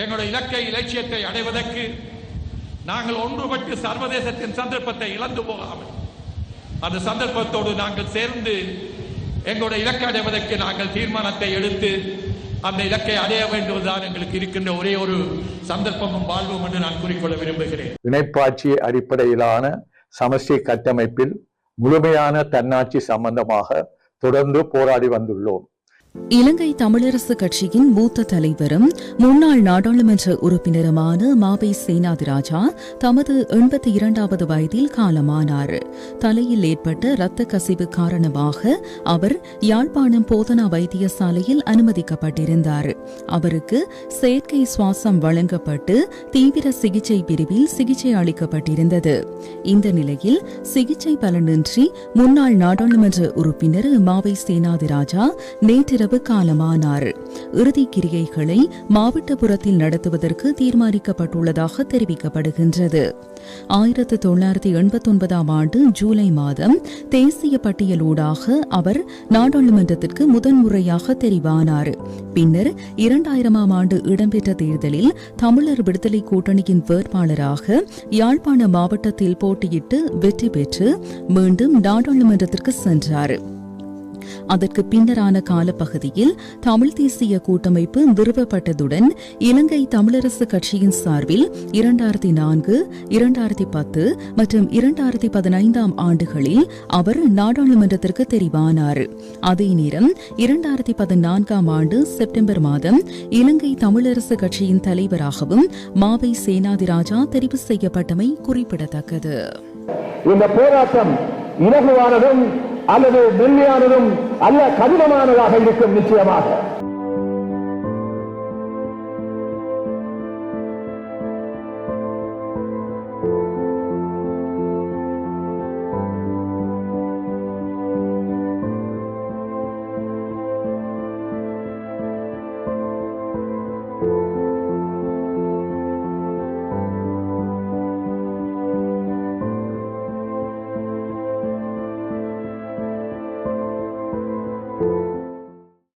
எங்களுடைய இலக்கை இலட்சியத்தை அடைவதற்கு நாங்கள் ஒன்றுபட்டு சர்வதேசத்தின் சந்தர்ப்பத்தை இழந்து போகாமல் அந்த சந்தர்ப்பத்தோடு நாங்கள் சேர்ந்து எங்களுடைய இலக்கை அடைவதற்கு நாங்கள் தீர்மானத்தை எடுத்து அந்த இலக்கை அடைய வேண்டுவதுதான் எங்களுக்கு இருக்கின்ற ஒரே ஒரு சந்தர்ப்பமும் வாழ்வும் என்று நான் கூறிக்கொள்ள விரும்புகிறேன். இணைப்பாட்சி அடிப்படையிலான சமஷ்டி கட்டமைப்பில் முழுமையான தன்னாட்சி சம்பந்தமாக தொடர்ந்து போராடி வந்துள்ளோம். இலங்கை தமிழரசு கட்சியின் மூத்த தலைவரும் முன்னாள் நாடாளுமன்ற உறுப்பினருமான மாபை சேனாதிராஜா தமது எண்பத்தி இரண்டாவது வயதில் காலமானார். தலையில் ஏற்பட்ட இரத்த கசிவு காரணமாக அவர் யாழ்ப்பாணம் போதனா வைத்தியசாலையில் அனுமதிக்கப்பட்டிருந்தார். அவருக்கு செயற்கை சுவாசம் வழங்கப்பட்டு தீவிர சிகிச்சை பிரிவில் சிகிச்சை அளிக்கப்பட்டிருந்தது. இந்த நிலையில் சிகிச்சை பலனின்றி முன்னாள் நாடாளுமன்ற உறுப்பினர் மாவை சேனாதிராஜா நேற்றிரவு காலமானார் இறுதிக் கிரியைகளை மாவட்டபுரத்தில் நடத்துவதற்கு தீர்மானிக்கப்பட்டுள்ளதாக தெரிவிக்கப்படுகின்றது. ஆயிரத்து தொள்ளாயிரத்தி எண்பத்தி ஒன்பதாம் ஆண்டு ஜூலை மாதம் தேசிய பட்டியலூடாக அவர் நாடாளுமன்றத்திற்கு முதன்முறையாக தெரிவானார். பின்னர் இரண்டாயிரமாம் ஆண்டு இடம்பெற்ற தேர்தலில் தமிழர் விடுதலை கூட்டணியின் வேட்பாளராக யாழ்ப்பாண மாவட்டத்தில் போட்டியிட்டு வெற்றி பெற்று மீண்டும் நாடாளுமன்றத்திற்கு சென்றார். அதற்கு பின்னரான காலப்பகுதியில் தமிழ் தேசிய கூட்டமைப்பு நிறுவப்பட்டதுடன் இலங்கை தமிழரசு கட்சியின் சார்பில் இரண்டாயிரத்தி நான்கு இரண்டாயிரத்தி பத்து மற்றும் இரண்டாயிரத்தி பதினைந்தாம் ஆண்டுகளில் அவர் நாடாளுமன்றத்திற்கு தெரிவானார். அதே நேரம் இரண்டாயிரத்தி பதினான்காம் ஆண்டு செப்டம்பர் மாதம் இலங்கை தமிழரசு கட்சியின் தலைவராகவும் மாவை சேனாதிராஜா தெரிவு செய்யப்பட்டமை குறிப்பிடத்தக்கது. இந்த போராட்டம் இலகுவானதும் அல்லது மென்மையானதும் அல்ல கடினமானதாக இருக்கும் நிச்சயமாக.